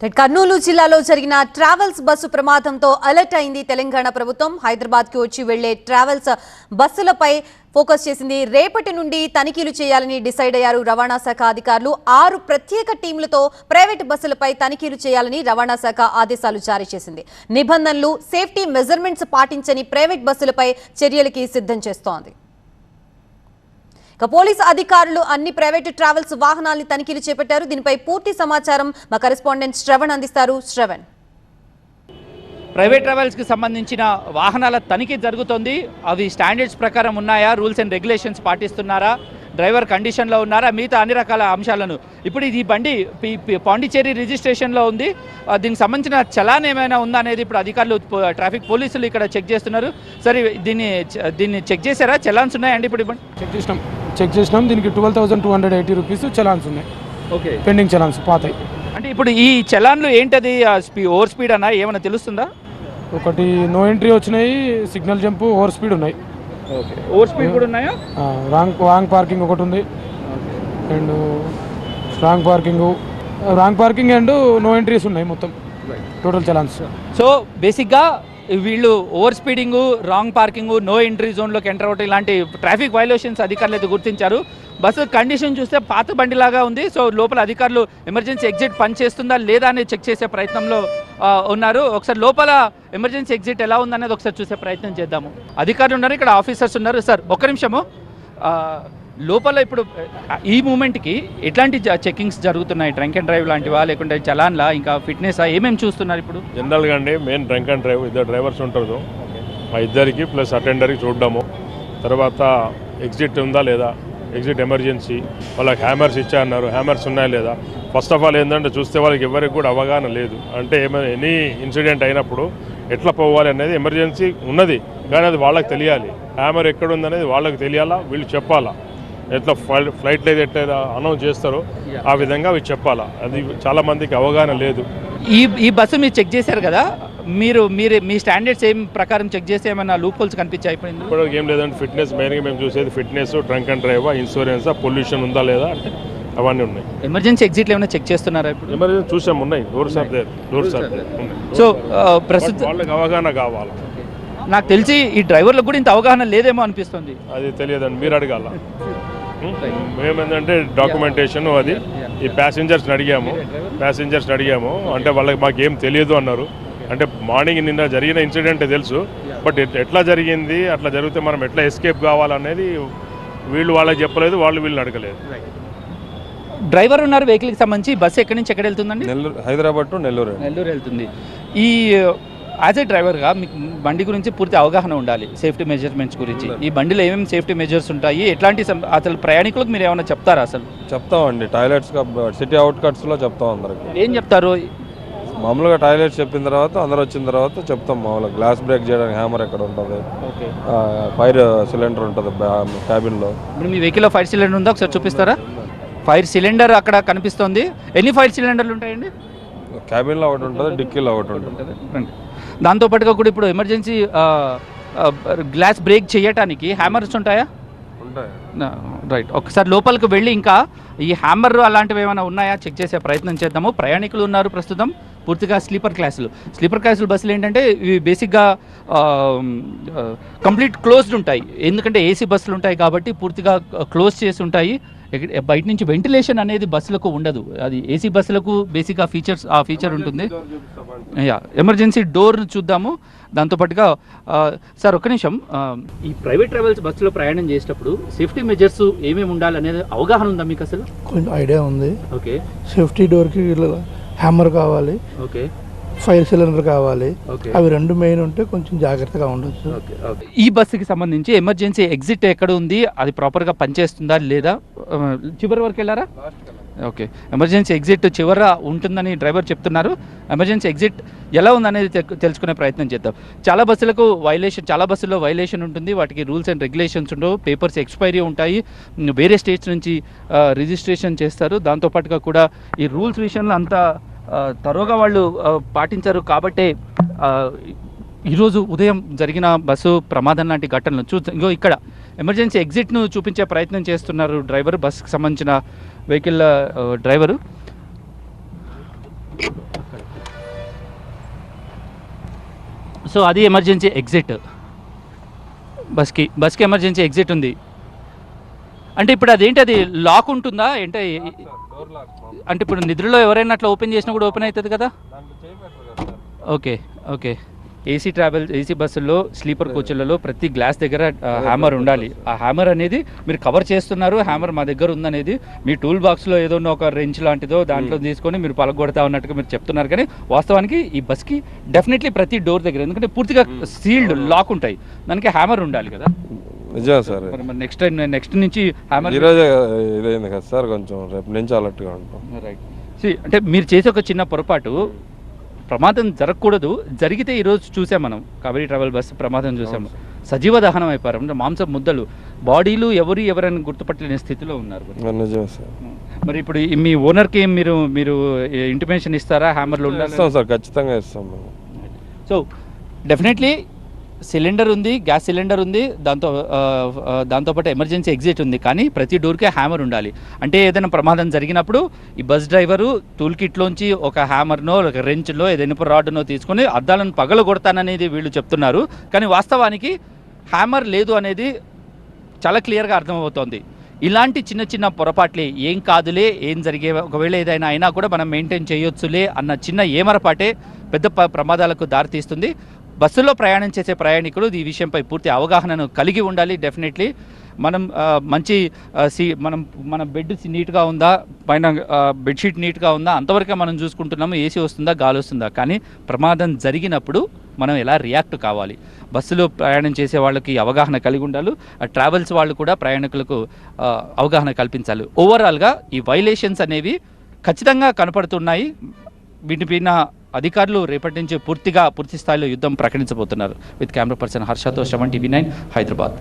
కర్నూలు జిల్లాలో జరిగిన travels bus ప్రమాదంతో alert అయింది తెలంగాణ ప్రభుత్వం. హైదరాబాద్కి వచ్చి వెళ్ళే ట్రావెల్స్ బస్సులపై ఫోకస్ చేసింది రేపటి నుండి తనిఖీలు చేయాలని డిసైడ్ అయ్యారు రవాణా శాఖ అధికారులు. ఆరు ప్రత్యేక టీంలతో ప్రైవేట్ బస్సులపై తనిఖీలు చేయాలని రవాణా శాఖ ఆదేశాలు జారీ చేసింది. నిబంధనలు సేఫ్టీ మెజర్మెంట్స్ పాటించని ప్రైవేట్ బస్సులపై చర్యలకి సిద్ధం చేస్తోంది. ఇక పోలీసు అధికారులు అన్ని ప్రైవేటు ట్రావెల్స్ వాహనాల్ని తనిఖీలు చేపట్టారు. దీనిపై పూర్తి సమాచారం మా కరెస్పాండెంట్ శ్రవణ్ అందిస్తారు. శ్రవణ్. ప్రైవేట్ ట్రావెల్స్కి సంబంధించిన వాహనాల తనిఖీ జరుగుతోంది. అవి స్టాండర్డ్స్ ప్రకారం ఉన్నాయా? రూల్స్ అండ్ రెగ్యులేషన్స్ పాటిస్తున్నారా? డ్రైవర్ కండిషన్లో ఉన్నారా? మిగతా అన్ని రకాల అంశాలను. ఇప్పుడు ఇది ఈ బండి పి- పి- పాండిచ్చేరి రిజిస్ట్రేషన్లో ఉంది. దీనికి సంబంధించిన చలాన్ ఏమైనా ఉందా అనేది ఇప్పుడు అధికారులు ట్రాఫిక్ పోలీసులు ఇక్కడ చెక్ చేస్తున్నారు. సరే దీన్ని దీన్ని చెక్ చేశారా? చలాన్స్ ఉన్నాయండి ఇప్పుడు చెక్ చేసినాం. చెక్ చేసినాం. దీనికి twelve thousand two hundred eighty rupees challans ఉన్నాయి. ఓకే. పెండింగ్ చలాన్స్ పాతాయి. అంటే ఇప్పుడు ఈ చలాన్లు ఏంటది? ఓవర్ స్పీడ్ అన్నా ఏమైనా తెలుస్తుందా? ఒకటి నో ఎంట్రీ వచ్చినాయి సిగ్నల్ జంప్ ఓవర్ స్పీడ్ ఉన్నాయి. ఓకే. ఓవర్ స్పీడ్ కూడా ఉన్నాయా? రాంగ్ రాంగ్ పార్కింగ్ ఒకటి ఉంది. And strong parking wrong parking and no entries ఉన్నాయి మొత్తం. టోటల్ చలాన్స్ సో బేసిక్గా వీళ్ళు over speeding wrong parking no entry జోన్లోకి enter అవ్వటం ఇలాంటి ట్రాఫిక్ వైలేషన్స్ అధికారులు అయితే గుర్తించారు. బస్సు కండిషన్ చూస్తే పాత బండిలాగా ఉంది. సో లోపల అధికారులు ఎమర్జెన్సీ ఎగ్జిట్ పనిచేస్తుందా లేదా అనేది చెక్ చేసే ప్రయత్నంలో ఉన్నారు. ఒకసారి లోపల ఎమర్జెన్సీ ఎగ్జిట్ ఎలా ఉందనేది ఒకసారి చూసే ప్రయత్నం చేద్దాము. అధికారులు ఉన్నారు ఇక్కడ ఆఫీసర్స్ ఉన్నారు. సార్ ఒక్క నిమిషము. లోపల ఇప్పుడు ఈ మూమెంట్కి ఎట్లాంటి చెకింగ్స్ జరుగుతున్నాయి? డ్రంక్ అండ్ డ్రైవ్ లాంటివా? లేకుంటే చలాన్లా? ఇంకా ఫిట్నెస్ ఏమేమి చూస్తున్నారు ఇప్పుడు? జనరల్గా అండి మెయిన్ డ్రంక్ అండ్ డ్రైవ్ ఇద్దరు డ్రైవర్స్ ఉంటారు. మా ఇద్దరికి ప్లస్ అటెండర్కి చూడడము. తర్వాత ఎగ్జిట్ ఉందా లేదా? Exit emergency. వాళ్ళకి హ్యామర్స్ ఇచ్చా అన్నారు. హ్యామర్స్ ఉన్నాయా లేదా? ఫస్ట్ ఆఫ్ ఆల్ ఏంటంటే చూస్తే వాళ్ళకి ఎవరికి కూడా అవగాహన లేదు. అంటే ఏమైనా ఎనీ ఇన్సిడెంట్ అయినప్పుడు ఎట్లా పోవాలి అనేది ఎమర్జెన్సీ ఉన్నది. కానీ అది వాళ్ళకి తెలియాలి. హ్యామర్ ఎక్కడ ఉందనేది వాళ్ళకి తెలియాలా? వీళ్ళు చెప్పాలా? ఎట్లా ఫ్లై ఫ్లైట్లో ఏది ఎట్లా అనౌన్స్ చేస్తారో ఆ విధంగా అవి చెప్పాలా? అది చాలా మందికి అవగాహన లేదు. ఈ ఈ బస్సు మీరు చెక్ చేశారు కదా? మీరు మీరు మీ స్టాండర్డ్స్ ఏం ప్రకారం చెక్ చేస్తే ఏమైనా లూప్ హోల్స్ కనిపించాయి ఇప్పుడు ఏం లేదంటే ఫిట్నెస్ మెయిన్గా మేము చూసేది ఫిట్నెస్ ట్రంక్ అండ్ డ్రైవా ఇన్సూరెన్స్ పొల్యూషన్ ఉందా లేదా అంటే అవన్నీ ఉన్నాయి. ఎమర్జెన్సీ ఎగ్జిట్లు ఏమైనా చెక్ చేస్తున్నారా ఇప్పుడు? ఎమర్జెన్సీ చూసాం ఉన్నాయి. Doors are there doors are there so ప్రస్తుతం వాళ్ళకి అవగాహన కావాలి? నాకు తెలిసి ఈ డ్రైవర్లకు కూడా ఇంత అవగాహన లేదేమో అనిపిస్తుంది. అది తెలియదండి మీరు అడగాల? మేమేంటంటే డాక్యుమెంటేషన్ అది. ఈ ప్యాసింజర్స్ని అడిగాము. ప్యాసింజర్స్ని అడిగాము. అంటే వాళ్ళకి మాకు ఏం తెలియదు అన్నారు. అంటే మార్నింగ్ నిన్న జరిగిన ఇన్సిడెంట్ తెలుసు. బట్ ఎట్- ఎట్లా జరిగింది అట్లా జరిగితే మనం ఎట్లా ఎస్కేప్ కావాలనేది వీళ్ళు వాళ్ళకి చెప్పలేదు వాళ్ళు వీళ్ళని అడగలేదు. డ్రైవర్ ఉన్నారు వెహికల్కి సంబంధించి. బస్సు ఎక్కడి నుంచి ఎక్కడ వెళ్తుందండి నెల్లూరు హైదరాబాద్ టు నెల్లూరు. నెల్లూరు వెళ్తుంది. ఈ యాజ్ ఏ డ్రైవర్గా మీకు బండి గురించి పూర్తి అవగాహన ఉండాలి సేఫ్టీ మెజర్మెంట్స్ గురించి. ఈ బండిలో ఏమేమి సేఫ్టీ మెజర్స్ ఉంటాయి ఎట్లాంటి అసలు ప్రయాణికులకు మీరు ఏమైనా చెప్తారా అసలు? చెప్తామండి. టాయిలెట్స్ సిటీ అవుట్ కట్స్లో చెప్తాం అందరికి. ఏం చెప్తారు? మామూలుగా టాయిలెట్స్ చెప్పిన తర్వాత అందరు వచ్చిన తర్వాత చెప్తాం మామూలుగా. గ్లాస్ బ్రేక్ చేయడానికి హ్యామర్ ఎక్కడ ఉంటుంది? ఫైర్ సిలిండర్ ఉంటుంది క్యాబిన్లో ఇప్పుడు మీ వెహికల్లో ఫైర్ సిలిండర్ ఉందా? ఒకసారి చూపిస్తారా? ఫైర్ సిలిండర్ అక్కడ కనిపిస్తోంది. ఎన్ని ఫైర్ సిలిండర్లు ఉంటాయండి? క్యాబిన్లో ఒకటి ఉంటుంది డిక్కీలో ఒకటి ఉంటుంది. దాంతోపాటుగా కూడా ఇప్పుడు ఎమర్జెన్సీ గ్లాస్ బ్రేక్ చేయటానికి హ్యామర్స్ ఉంటాయా? రైట్. ఒకసారి లోపలికి వెళ్ళి ఇంకా ఈ హ్యామర్ అలాంటివి ఏమైనా ఉన్నాయా? చెక్ చేసే ప్రయత్నం చేద్దాము. ప్రయాణికులు ఉన్నారు ప్రస్తుతం. పూర్తిగా స్లీపర్ క్లాసులు. స్లీపర్ క్లాసులు బస్సులు ఏంటంటే ఇవి బేసిక్గా కంప్లీట్ క్లోజ్డ్ ఉంటాయి. ఎందుకంటే ఏసీ బస్సులు ఉంటాయి కాబట్టి పూర్తిగా క్లోజ్ చేసి ఉంటాయి. బయట నుంచి వెంటిలేషన్ అనేది బస్సులకు ఉండదు. అది ఏసీ బస్సులకు బేసిక్గా ఫీచర్స్ ఆ ఫీచర్ ఉంటుంది. యా ఎమర్జెన్సీ డోర్ చూద్దాము. దాంతోపాటుగా ఆ, సార్ ఒక్క నిమిషం. ఆ, ఈ ప్రైవేట్ ట్రావెల్స్ బస్సులో ప్రయాణం చేసేటప్పుడు సేఫ్టీ మెజర్స్ ఏమేమి ఉండాలి అనేది అవగాహన ఉందా మీకు అసలు? కొంచెం ఐడియా ఉంది. ఓకే. సేఫ్టీ డోర్కి హ్యామర్ కావాలి. ఓకే. ఫైర్ సిలిండర్ కావాలి. ఓకే. అవి రెండు మెయిన్ ఉంటే కొంచెం జాగ్రత్తగా ఉండొచ్చు. ఈ బస్సుకి సంబంధించి ఎమర్జెన్సీ ఎగ్జిట్ ఎక్కడ ఉంది? అది ప్రాపర్గా పనిచేస్తుందా లేదా? చివరి వరకు వెళ్ళారా? ఓకే. ఎమర్జెన్సీ ఎగ్జిట్ చివర ఉంటుందని డ్రైవర్ చెప్తున్నారు. ఎమర్జెన్సీ ఎగ్జిట్ ఎలా ఉందనేది తెలుసుకునే ప్రయత్నం చేద్దాం. చాలా బస్సులకు వైలేషన్ చాలా బస్సుల్లో వైలేషన్ ఉంటుంది. వాటికి రూల్స్ అండ్ రెగ్యులేషన్స్ ఉండవు. పేపర్స్ ఎక్స్పైరీ ఉంటాయి. వేరే స్టేట్స్ నుంచి రిజిస్ట్రేషన్ చేస్తారు. దాంతోపాటుగా కూడా ఈ రూల్స్ విషయంలో అంత తరోగా వాళ్ళు పాటించారు కాబట్టే ఈరోజు ఉదయం జరిగిన బస్సు ప్రమాదం లాంటి ఘటనలు చూ ఇంకో ఇక్కడ ఎమర్జెన్సీ ఎగ్జిట్ను చూపించే ప్రయత్నం చేస్తున్నారు డ్రైవర్ బస్కి సంబంధించిన వెహికల్ డ్రైవరు. సో అది ఎమర్జెన్సీ ఎగ్జిట్. బస్కి బస్కి ఎమర్జెన్సీ ఎగ్జిట్ ఉంది. అంటే ఇప్పుడు అదేంటి అది లాక్ ఉంటుందా? ఏంటి? అంటే ఇప్పుడు నిద్రలో ఎవరైనా అట్లా ఓపెన్ చేసినా కూడా ఓపెన్ అవుతుంది కదా? Okay okay. AC travel AC బస్సుల్లో స్లీపర్ కోచ్లలో ప్రతి గ్లాస్ దగ్గర హ్యామర్ ఉండాలి. ఆ హ్యామర్ అనేది మీరు కవర్ చేస్తున్నారు హ్యామర్ మా దగ్గర ఉందనేది మీ టూల్ బాక్స్లో ఏదో ఉన్న ఒక రెంచ్ లాంటిదో దాంట్లో తీసుకొని మీరు పలగొడతా ఉన్నట్టుగా మీరు చెప్తున్నారు కానీ వాస్తవానికి ఈ బస్కి డెఫినెట్లీ ప్రతి డోర్ దగ్గర ఎందుకంటే పూర్తిగా సీల్డ్ లాక్ ఉంటాయి. దానికి హ్యామర్ ఉండాలి కదా. నిజమే సార్. నెక్స్ట్ టైం నెక్స్ట్ నుంచి ఈరోజే ఇదైంది కదా సార్ కొంచెం రేపు నుంచి అలర్ట్గా ఉంటాం. అంటే మీరు చేసే ఒక చిన్న పొరపాటు ప్రమాదం జరగకూడదు. జరిగితే ఈరోజు చూసాం మనం కబడ్డీ ట్రావెల్ బస్సు ప్రమాదం చూసాము సజీవ దహనం అయిపోయారు. అంటే మాంసం ముద్దలు బాడీలు ఎవరు ఎవరైనా గుర్తుపట్టలేని స్థితిలో ఉన్నారు నిజమే సార్. మరి ఇప్పుడు మీ ఓనర్కి మీరు మీరు ఇంటిమేషన్ ఇస్తారా? హ్యామర్లు ఉండాలి ఇస్తాం సార్ ఖచ్చితంగా ఇస్తాం సో డెఫినెట్లీ సిలిండర్ ఉంది గ్యాస్ సిలిండర్ ఉంది దాంతో దాంతోపాటు ఎమర్జెన్సీ ఎగ్జిట్ ఉంది. కానీ ప్రతి డోర్కే హ్యామర్ ఉండాలి. అంటే ఏదైనా ప్రమాదం జరిగినప్పుడు ఈ బస్ డ్రైవరు టూల్ కిట్లోంచి ఒక హ్యామర్నో ఒక రెంచ్లో ఏదైనా రాడ్నో తీసుకొని అద్దాలను పగల కొడతాననేది వీళ్ళు చెప్తున్నారు. కానీ వాస్తవానికి హ్యామర్ లేదు అనేది చాలా క్లియర్గా అర్థమవుతోంది. ఇలాంటి చిన్న చిన్న పొరపాట్లే ఏం కాదులే ఏం జరిగే ఒకవేళ ఏదైనా అయినా కూడా మనం మెయింటైన్ చేయొచ్చులే అన్న చిన్న ఏమరపాటే పెద్ద ప- ప్రమాదాలకు దారితీస్తుంది. బస్సులో ప్రయాణం చేసే ప్రయాణికులు ఈ విషయంపై పూర్తి అవగాహనను కలిగి ఉండాలి డెఫినెట్లీ మనం మంచి సి సీ మనం మన బెడ్ నీట్గా ఉందా పైన బెడ్షీట్ నీట్గా ఉందా అంతవరకే మనం చూసుకుంటున్నాము ఏసీ వస్తుందా గాలి వస్తుందా. కానీ ప్రమాదం జరిగినప్పుడు మనం ఎలా రియాక్ట్ కావాలి? బస్సులో ప్రయాణం చేసే వాళ్ళకి అవగాహన కలిగి ఉండాలి ఆ ట్రావెల్స్ వాళ్ళు కూడా ప్రయాణికులకు అవగాహన కల్పించాలి. ఓవరాల్గా ఈ వైలేషన్స్ అనేవి ఖచ్చితంగా కనపడుతున్నాయి. వీటిపైన అధికారులు రేపటి నుంచి పూర్తిగా పూర్తి స్థాయిలో యుద్ధం ప్రకటించబోతున్నారు. విత్ కెమెరా పర్సన్ హర్షతో శ్రవణ్ టీవీ నైన్ హైదరాబాద్.